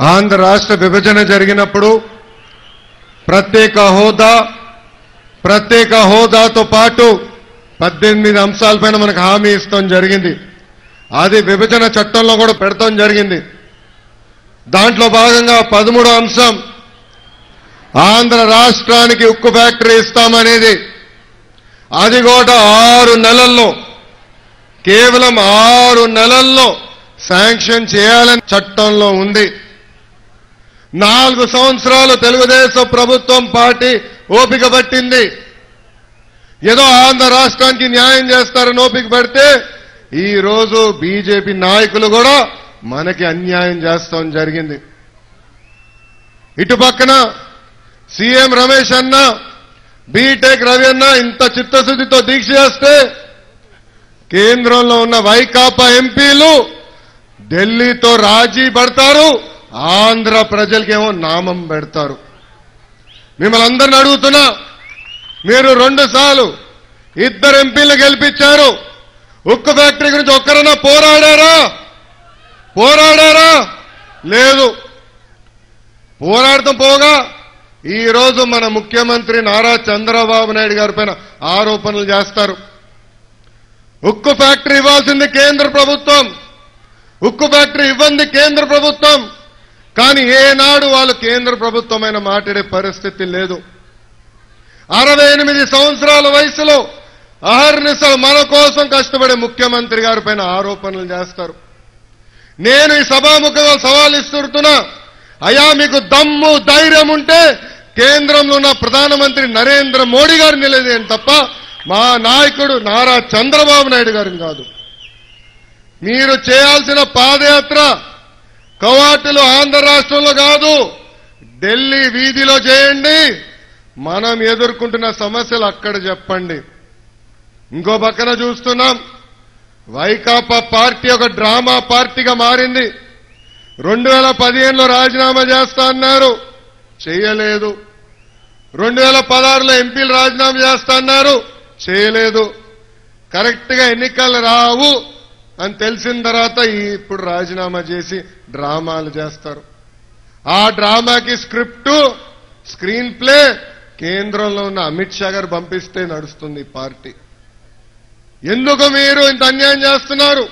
ఆంధ్ర రాష్ట్ర విభజన జరిగినప్పుడు ప్రత్యేక హోదా ప్రత్యేక హోదాతో పాటు పద్దెనిమిది అంశాలపైన మనకు హామీ ఇస్తాం జరిగింది. అది విభజన చట్టంలో కూడా పెడతాం జరిగింది. దాంట్లో భాగంగా పదమూడో అంశం ఆంధ్ర రాష్ట్రానికి ఉక్కు ఫ్యాక్టరీ ఇస్తామనేది. అది కూడా ఆరు నెలల్లో కేవలం ఆరు నెలల్లో శాంక్షన్ చేయాలని చట్టంలో ఉంది. నాలుగు సంవత్సరాలు తెలుగుదేశం ప్రభుత్వం పార్టీ ఓపిక పట్టింది. ఏదో ఆంధ్ర రాష్ట్రానికి న్యాయం చేస్తారని ఓపిక పడితే ఈ రోజు బీజేపీ నాయకులు కూడా మనకి అన్యాయం చేస్తాం జరిగింది. ఇటు పక్కన సీఎం రమేష్ అన్న బీటెక్ రవి అన్న ఇంత చిత్తశుద్ధితో దీక్ష చేస్తే కేంద్రంలో ఉన్న వైకాపా ఎంపీలు ఢిల్లీతో రాజీ పడతారు. ఆంధ్ర ప్రజలకేమో నామం పెడతారు. మిమ్మల్ని అందరిని అడుగుతున్నా మీరు రెండు సార్లు ఇద్దరు ఎంపీలు గెలిపించారు. ఉక్కు ఫ్యాక్టరీ గురించి ఒక్కరన్నా పోరాడారా? పోరాడారా? లేదు. పోరాడతాం పోగా ఈరోజు మన ముఖ్యమంత్రి నారా చంద్రబాబు నాయుడు గారి పైన ఆరోపణలు చేస్తారు. ఉక్కు ఫ్యాక్టరీ ఇవ్వాల్సింది కేంద్ర ప్రభుత్వం. ఉక్కు ఫ్యాక్టరీ ఇవ్వంది కేంద్ర ప్రభుత్వం. కానీ ఏనాడు వాళ్ళు కేంద్ర ప్రభుత్వమైన మాట్లాడే పరిస్థితి లేదు. అరవై ఎనిమిది సంవత్సరాల వయసులో అహర్నిశలు మన కోసం కష్టపడే ముఖ్యమంత్రి గారి పైన ఆరోపణలు చేస్తారు. నేను ఈ సభాముఖంగా సవాల్ ఇస్తున్నా అయా మీకు దమ్ము ధైర్యం ఉంటే కేంద్రంలో ఉన్న ప్రధానమంత్రి నరేంద్ర మోడీ గారు నిలదేని తప్ప మా నాయకుడు నారా చంద్రబాబు నాయుడు గారిని కాదు. మీరు చేయాల్సిన పాదయాత్ర కవాటులు ఆంధ్ర రాష్ట్రంలో కాదు ఢిల్లీ వీధిలో చేయండి మనం ఎదుర్కొంటున్న సమస్యలు అక్కడ చెప్పండి. ఇంకో పక్కన చూస్తున్నాం వైకాపా పార్టీ ఒక డ్రామా పార్టీగా మారింది. రెండు వేల పదిహేనులో రాజీనామా చేస్తా అన్నారు చేయలేదు. రెండు వేల పదహారులో ఎంపీలు రాజీనామా చేస్తా అన్నారు చేయలేదు. కరెక్ట్గా ఎన్నికలు రావు. అని తెలిసిన తర్వాత ఇప్పుడు రాజీనామా చేసి డ్రామాలు చేస్తారు. ఆ డ్రామాకి స్క్రిప్ట్ స్క్రీన్ ప్లే కేంద్రంలో ఉన్న అమిత్ షా గారు పంపిస్తే నడుస్తుంది పార్టీ. ఎందుకు మీరు ఇంత అన్యాయం చేస్తున్నారు?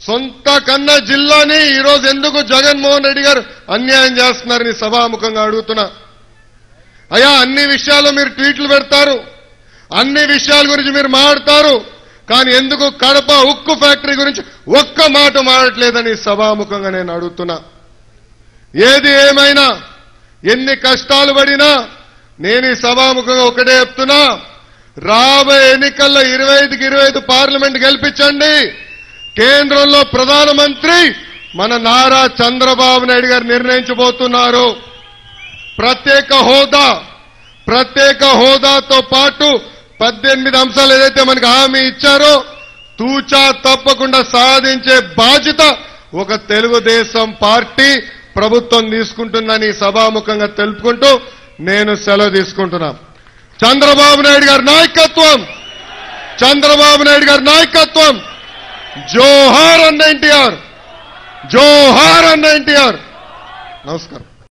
సొంత కన్న జిల్లాని ఈరోజు ఎందుకు జగన్మోహన్ రెడ్డి గారు అన్యాయం చేస్తున్నారని సభాముఖంగా అడుగుతున్నా. అయ్యా అన్ని విషయాలు మీరు ట్వీట్లు పెడతారు. అన్ని విషయాల గురించి మీరు మాట్లాడతారు. కానీ ఎందుకు కడప ఉక్కు ఫ్యాక్టరీ గురించి ఒక్క మాట మాడట్లేదని సభాముఖంగా నేను అడుగుతున్నా. ఏది ఏమైనా ఎన్ని కష్టాలు పడినా నేను ఈ సభాముఖంగా ఒకటే చెప్తున్నా రాబోయే ఎన్నికల్లో ఇరవై ఐదుకి ఇరవై ఐదు పార్లమెంట్ గెలిపించండి. కేంద్రంలో ప్రధానమంత్రి మన నారా చంద్రబాబు నాయుడు గారు నిర్ణయించబోతున్నారు. ప్రత్యేక హోదా ప్రత్యేక హోదాతో పాటు పద్దెనిమిది అంశాలు ఏదైతే మనకు హామీ ఇచ్చారో తూచా తప్పకుండా సాధించే బాధ్యత ఒక తెలుగుదేశం పార్టీ ప్రభుత్వం తీసుకుంటుందని సభాముఖంగా తెలుపుకుంటూ నేను సెలవు తీసుకుంటున్నా. చంద్రబాబు నాయుడు గారి నాయకత్వం! చంద్రబాబు నాయుడు గారి నాయకత్వం! జోహార్ అన్న ఎన్టీఆర్! జోహార్ అన్న ఎన్టీఆర్! నమస్కారం.